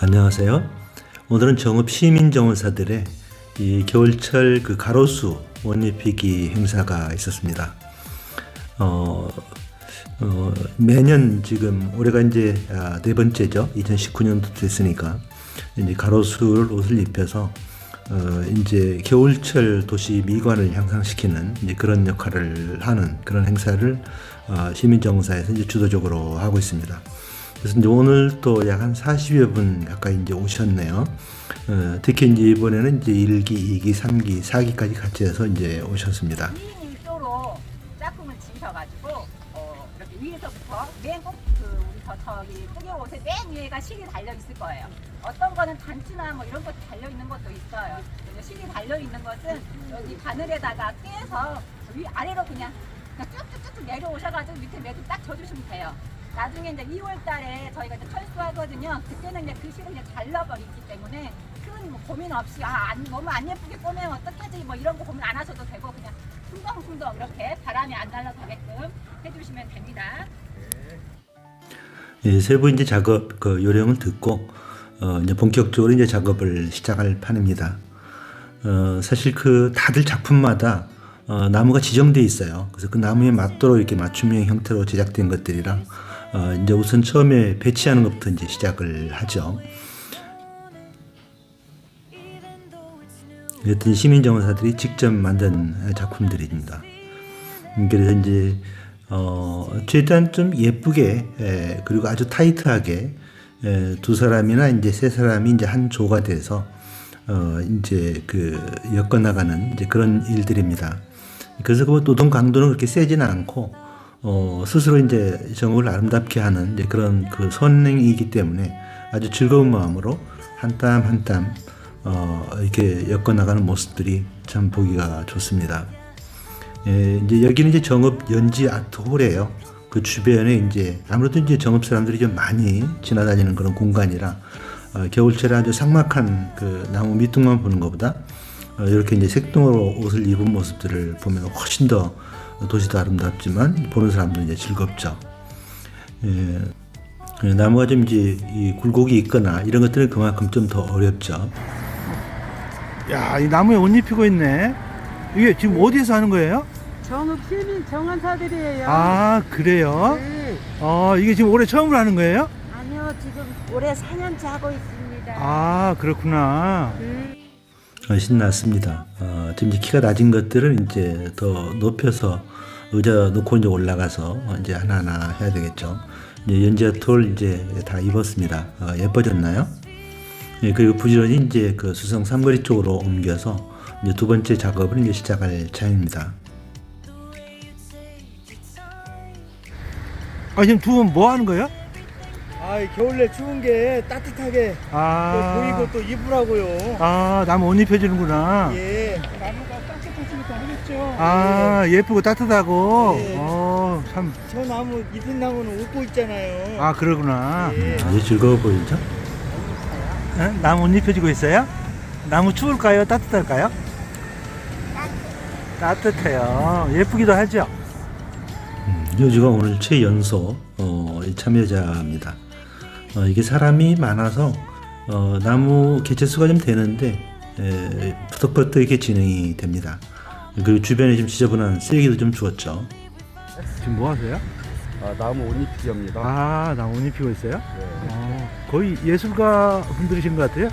안녕하세요. 오늘은 정읍 시민 정원사들의 이 겨울철 그 가로수 원잎피기 행사가 있었습니다. 어, 어, 매년 지금 올해가 이제 아, 네 번째죠. 2019년도 됐으니까 이제 가로수를 옷을 입혀서 어, 이제 겨울철 도시 미관을 향상시키는 이제 그런 역할을 하는 그런 행사를 어, 시민정사에서 이제 주도적으로 하고 있습니다. 그래서 이제 오늘 또 약 한 40여 분 가까이 이제 오셨네요. 어, 특히 이제 이번에는 이제 1기, 2기, 3기, 4기까지 같이 해서 이제 오셨습니다. 일조로 짝꿍을 지으셔가지고 어, 이렇게 위에서부터 맨 꼭 그 우리 저 저기 뿌개 옷에 맨 위에가 실이 달려 있을 거예요. 어떤 거는 단추나 뭐 이런 것 달려 있는 것도 있어요. 실이 달려 있는 것은 여기 바늘에다가 떼서 위 아래로 그냥, 그냥 쭉쭉쭉 내려오셔가지고 밑에 매도 딱 져주시면 돼요. 나중에 이제 2월 달에 저희가 이제 철수하거든요. 그때는 이제 그 실을 이제 잘라버리기 때문에 큰 뭐 고민 없이 아 안, 너무 안 예쁘게 꼬매면 어떡하지 뭐 이런 거 고민 안 하셔도 되고 그냥 풍덩풍덩 이렇게 바람이 안 날아가게끔 해주시면 됩니다. 예, 세부 이제 작업 그 요령을 듣고 어, 이제 본격적으로 이제 작업을 시작할 판입니다. 어, 사실 그 다들 작품마다 어, 나무가 지정돼 있어요. 그래서 그 나무에 맞도록 이렇게 맞춤형 형태로 제작된 것들이라 어, 이제 우선 처음에 배치하는 것부터 이제 시작을 하죠. 여튼 시민정원사들이 직접 만든 작품들입니다. 음, 그래서 이제 어, 최대한 좀 예쁘게 에, 그리고 아주 타이트하게 에, 두 사람이나 이제 세 사람이 이제 한 조가 돼서 어, 이제 그 엮어 나가는 이제 그런 일들입니다. 그래서 그 노동 강도는 그렇게 세지는 않고 어, 스스로 이제 정을 아름답게 하는 그런 그 선행이기 때문에 아주 즐거운 마음으로 한땀 한땀 어, 이렇게 엮어 나가는 모습들이 참 보기가 좋습니다. 예, 이제 여기는 이제 정읍 연지 아트홀이에요. 그 주변에 이제 아무래도 이제 정읍 사람들이 좀 많이 지나다니는 그런 공간이라 어, 겨울철에 아주 삭막한 그 나무 밑둥만 보는 것보다 어, 이렇게 이제 색동으로 옷을 입은 모습들을 보면 훨씬 더 도시도 아름답지만 보는 사람도 이제 즐겁죠. 예, 예, 나무가 좀 이제 이 굴곡이 있거나 이런 것들은 그만큼 좀 더 어렵죠. 야, 이 나무에 옷 입히고 있네. 이게 지금 어디에서 하는 거예요? 정읍 시민 정원사들이에요. 아, 그래요? 네. 어, 이게 지금 올해 처음으로 하는 거예요? 아니요, 지금 올해 4년째 하고 있습니다. 아, 그렇구나. 음. 어, 신났습니다. 어, 지금 이제 키가 낮은 것들은 이제 더 높여서 의자 놓고 이제 올라가서 어, 이제 하나하나 해야 되겠죠. 이제 연지아톨 이제 다 입었습니다. 어, 예뻐졌나요? 예, 그리고 부지런히 이제 그 수성 삼거리 쪽으로 옮겨서 이제 두 번째 작업을 이제 시작할 차입니다. 아, 지금 두 분 뭐 하는 거예요? 아, 이 겨울에 추운 게 따뜻하게 또 아, 보이고 또 입으라고요. 아, 나무 옷 입혀주는구나. 예. 나무가 따뜻했으니까 하겠죠. 아, 예쁘고 따뜻하고. 네. 어, 참. 저 나무, 잎인 나무는 웃고 있잖아요. 아, 그러구나. 예. 아주 즐거워 보이죠? 어? 나무 옷 입혀지고 있어요? 나무 추울까요? 따뜻할까요? 따뜻해요. 예쁘기도 하죠? 음, 여주가 오늘 최연소 어, 이 참여자입니다. 어, 이게 사람이 많아서 어, 나무 개체 수가 좀 되는데 에, 푸덕푸덕 이렇게 진행이 됩니다. 그리고 주변에 좀 지저분한 쓰레기도 좀 주었죠. 지금 뭐 하세요? 아, 나무 옷입기입니다. 아, 나무 옷 입히고 있어요? 어, 거의 예술가 분들이신 것 같아요?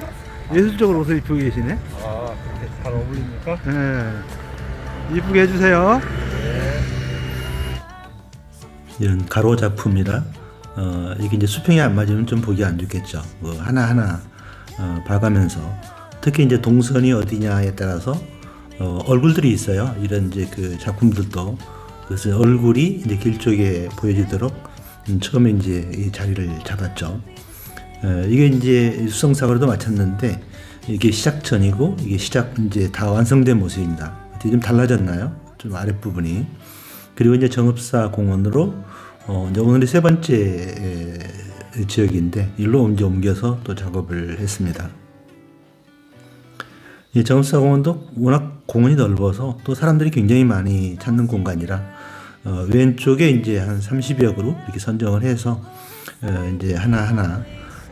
예술적으로 옷을 입히고 계시네? 아, 그렇게 잘 어울립니까? 네. 이쁘게 해주세요. 이런 가로 작품이라 어, 이게 이제 수평이 안 맞으면 좀 보기 안 좋겠죠. 뭐 하나하나 어, 봐가면서 특히 이제 동선이 어디냐에 따라서 어, 얼굴들이 있어요. 이런 이제 그 작품들도 그래서 얼굴이 이제 길 쪽에 보여지도록 음, 처음에 이제 이 자리를 잡았죠. 어, 이게 이제 수성사거리도 마쳤는데 이게 시작 전이고 이게 시작 이제 다 완성된 모습입니다. 어떻게 좀 달라졌나요? 좀 아랫부분이. 그리고 이제 정읍사 공원으로 어, 이제 오늘이 세 번째 에, 지역인데 일로 이제 옮겨서 또 작업을 했습니다. 이 정읍사 공원도 워낙 공원이 넓어서 또 사람들이 굉장히 많이 찾는 공간이라 어, 왼쪽에 이제 한 30여 그룹 이렇게 선정을 해서 어, 이제 하나 하나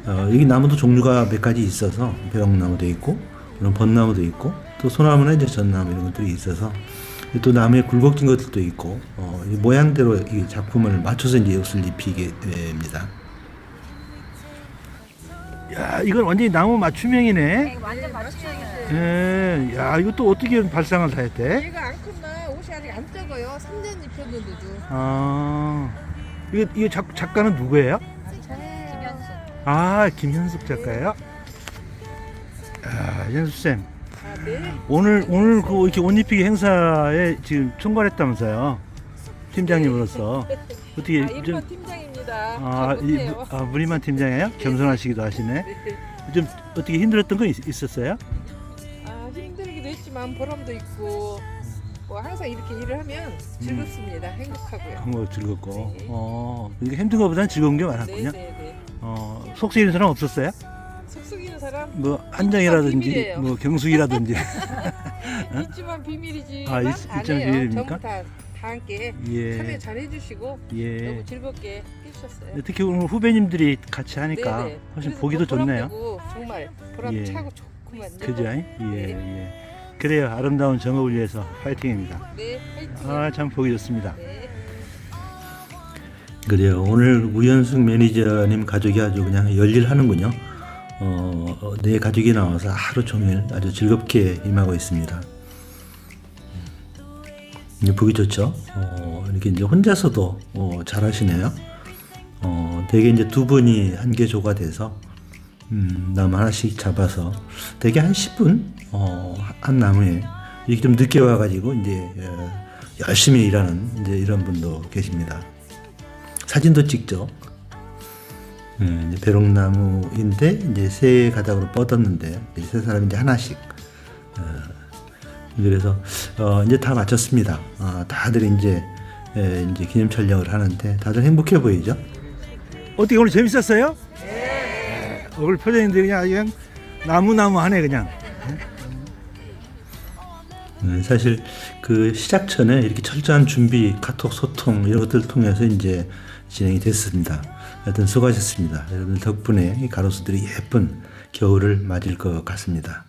어, 여기 나무도 종류가 몇 가지 있어서 벼락나무도 있고 그런 벚나무도 있고 또 소나무나 이제 전나무 이런 것들이 있어서 또 나무에 굴곡진 것들도 있고 어, 이 모양대로 이 작품을 맞춰서 이제 옷을 입히게 됩니다. 야, 이건 완전히 나무 맞춤형이네. 네, 완전 맞추셔요. 예, 야, 이거 또 어떻게 발상을 다 했대? 얘가 안 컸나 옷이 아직 안 적어요. 3년 입혔는데도. 아, 이거, 이거 작, 작가는 누구예요? 김현수. 아, 김현숙 작가예요? 아, 현수쌤. 아, 네. 오늘, 오늘 그 이렇게 옷 입히기 행사에 지금 총괄했다면서요? 팀장님으로서. 어떻게, 아, 좀, 인권 팀장입니다. 아, 잘 이, 못해요. 아, 무리만 팀장이에요? 겸손하시기도 하시네. 네. 좀 어떻게 힘들었던 거 있, 있었어요? 아, 힘들기도 했지만 보람도 있고 뭐 항상 이렇게 일을 하면 즐겁습니다. 행복하고요. 한거 즐겁고. 네. 어, 그러니까 힘든 것보다는 즐거운 게 네, 많았군요. 네, 네. 어, 속 쓰이는 사람 없었어요? 사람 뭐 한정이라든지 비밀이에요. 뭐 경숙이라든지 있지만 비밀이지만 아, 있- 안 있지만. 비밀입니까? 전부 다, 다 함께 참여 예. 잘 해주시고 예. 너무 즐겁게 해주셨어요. 특히 오늘 후배님들이 같이 하니까 네네. 훨씬 그래서 보기도 더 좋네요. 되고 정말 보람 예. 차고 좋구만요. 그죠? 예, 네. 예. 그래요. 아름다운 정업을 위해서 파이팅입니다. 네, 화이팅. 아, 참 보기 좋습니다. 네. 그래요. 오늘 우현숙 매니저님 가족이 아주 그냥 열일하는군요. 어, 어, 내 가족이 나와서 하루 종일 아주 즐겁게 임하고 있습니다. 이제 보기 좋죠. 어, 이렇게 이제 혼자서도 어, 잘 하시네요. 어, 대개 이제 두 분이 한 개조가 돼서 음, 나무 하나씩 잡아서 대개 한 10분 어, 한 나무에 이렇게 좀 늦게 와가지고 이제 어, 열심히 일하는 이제 이런 분도 계십니다. 사진도 찍죠. 음, 이제 벼룩나무인데 이제 세 가닥으로 뻗었는데 세 사람이 이제 하나씩. 어, 그래서 어, 이제 다 마쳤습니다. 아, 다들 이제 에, 이제 기념 촬영을 하는데 다들 행복해 보이죠? 어떻게 오늘 재밌었어요? 네. 얼굴 표정인데 그냥 아주 그냥 나무나무 하네 그냥. 음, 사실 그 시작 전에 이렇게 철저한 준비, 카톡 소통 이런 것들을 통해서 이제 진행이 됐습니다. 하여튼 수고하셨습니다. 여러분들 덕분에 이 가로수들이 예쁜 겨울을 맞을 것 같습니다.